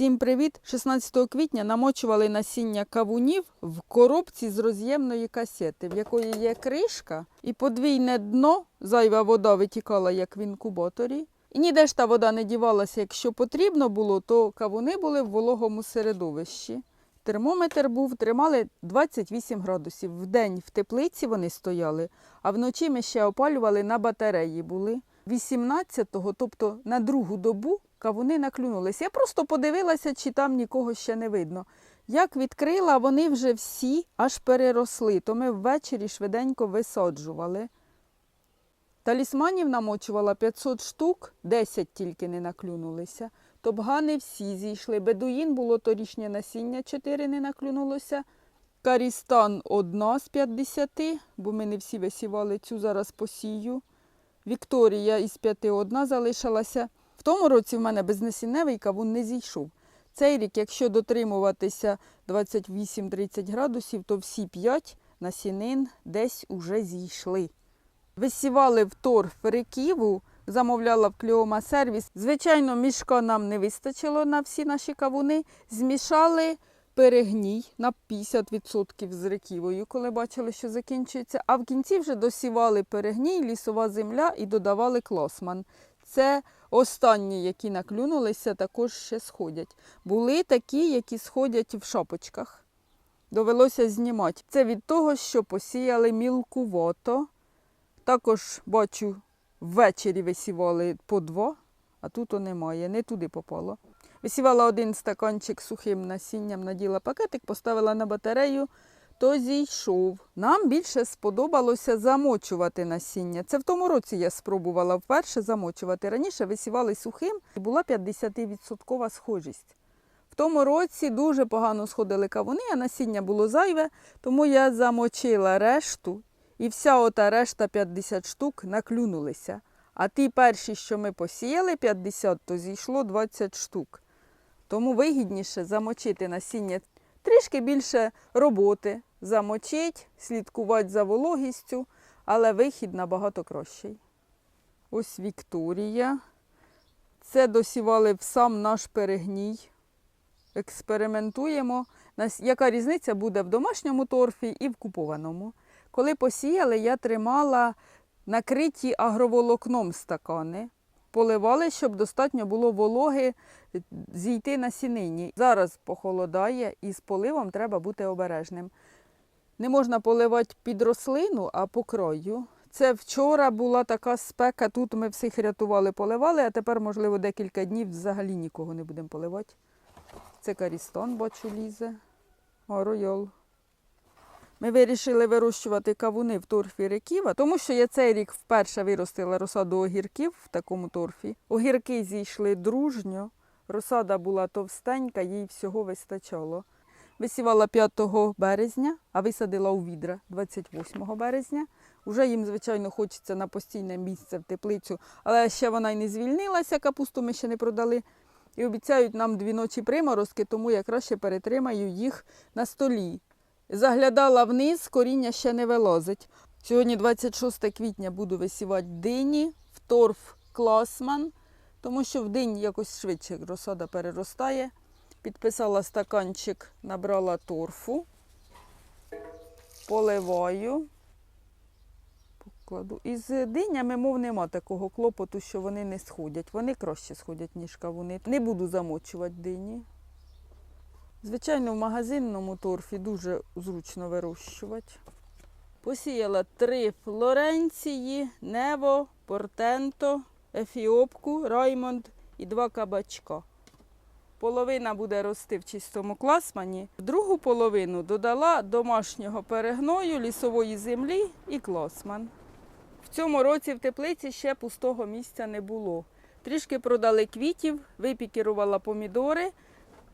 Всім привіт! 16 квітня намочували насіння кавунів в коробці з роз'ємної касети, в якої є кришка і подвійне дно, зайва вода витікала, як в інкубаторі. І ніде ж та вода не дівалася, якщо потрібно було, то кавуни були в вологому середовищі. Термометр був, тримали 28 градусів. Вдень в теплиці вони стояли, а вночі ми ще опалювали на батареї були. 18-го, тобто на другу добу, кавуни наклюнулися. Я просто подивилася, чи там нікого ще не видно. Як відкрила, вони вже всі аж переросли, то ми ввечері швиденько висаджували. Талісманів намочувала 500 штук, 10 тільки не наклюнулися. Тобгани всі зійшли. Бедуїн було торішнє насіння, 4 не наклюнулося. Карістан одна з 50, бо ми не всі висівали цю зараз посію. Вікторія із п'яти одна залишилася. В тому році в мене безнасінневий кавун не зійшов. Цей рік, якщо дотримуватися 28-30 градусів, то всі п'ять насінин десь уже зійшли. Висівали в торф реківу, замовляла в Кліома сервіс. Звичайно, мішка нам не вистачило на всі наші кавуни. Змішали перегній на 50% з реківою, коли бачили, що закінчується. А в кінці вже досівали перегній, лісова земля і додавали клосман. Це останні, які наклюнулися, також ще сходять. Були такі, які сходять в шапочках. Довелося знімати. Це від того, що посіяли мілкувато. Також бачу, ввечері висівали по два, а тут немає, не туди попало. Висівала один стаканчик сухим насінням, наділа пакетик, поставила на батарею, то зійшов. Нам більше сподобалося замочувати насіння. Це в тому році я спробувала вперше замочувати. Раніше висівали сухим і була 50% схожість. В тому році дуже погано сходили кавуни, а насіння було зайве, тому я замочила решту, і вся ота решта 50 штук наклюнулися. А ті перші, що ми посіяли, 50, то зійшло 20 штук. Тому вигідніше замочити насіння трішки більше роботи, замочить, слідкувати за вологістю, але вихід набагато кращий. Ось Вікторія. Це досівали в сам наш перегній. Експериментуємо, яка різниця буде в домашньому торфі і в купованому. Коли посіяли, я тримала накриті агроволокном стакани. Поливали, щоб достатньо було вологи зійти на сінині. Зараз похолодає і з поливом треба бути обережним. Не можна поливати під рослину, а по краю. Це вчора була така спека, тут ми всіх рятували, поливали, а тепер, можливо, декілька днів взагалі нікого не будемо поливати. Це карістон, бачу, лізе. О, ройол. Ми вирішили вирощувати кавуни в торфі реківа, тому що я цей рік вперше виростила розсаду огірків в такому торфі. Огірки зійшли дружньо, розсада була товстенька, їй всього вистачало. Висівала 5 березня, а висадила у відра 28 березня. Уже їм, звичайно, хочеться на постійне місце в теплицю, але ще вона й не звільнилася, капусту ми ще не продали. І обіцяють нам дві ночі приморозки, тому я краще перетримаю їх на столі. Заглядала вниз, коріння ще не вилазить. Сьогодні 26 квітня буду висівати дині в торф класман, тому що в день якось швидше розсада переростає. Підписала стаканчик, набрала торфу, поливаю. Покладу. Із динями, мов нема такого клопоту, що вони не сходять. Вони краще сходять, ніж кавуни. Не буду замочувати дині. Звичайно, в магазинному торфі дуже зручно вирощувати. Посіяла три флоренції, нево, портенто, ефіопку, раймонд і два кабачка. Половина буде рости в чистому класмані. Другу половину додала домашнього перегною, лісової землі і класман. В цьому році в теплиці ще пустого місця не було. Трішки продали квітів, випікірувала помідори,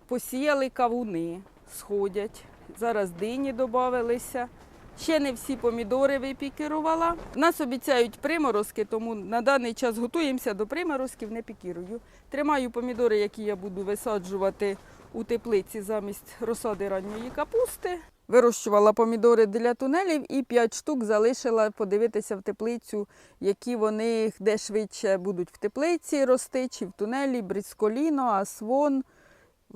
посіяли кавуни, сходять. Зараз дині додавалися. Ще не всі помідори випікірувала. Нас обіцяють приморозки, тому на даний час готуємося до приморозків, не пікірую. Тримаю помідори, які я буду висаджувати у теплиці замість розсади ранньої капусти. Вирощувала помідори для тунелів і 5 штук залишила подивитися в теплицю, які вони де швидше будуть в теплиці рости, чи в тунелі, брисколіно, асвон,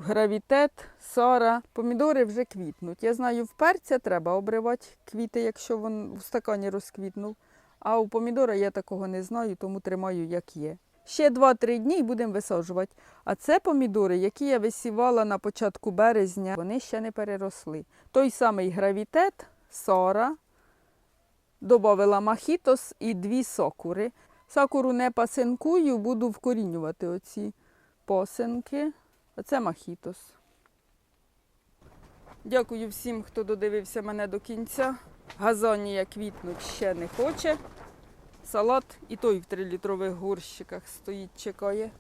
гравітет, сара. Помідори вже квітнуть. Я знаю, в перця треба обривати квіти, якщо він в стакані розквітнув. А у помідора я такого не знаю, тому тримаю як є. Ще 2-3 дні і будемо висаджувати. А це помідори, які я висівала на початку березня, вони ще не переросли. Той самий гравітет, сора, додавила махітос і дві сокури. Сакуру не пасинкую, буду вкорінювати оці посинки. А це махітос. Дякую всім, хто додивився мене до кінця. Газонія квітнуть ще не хоче. Салат і той в 3-літрових горщиках стоїть, чекає.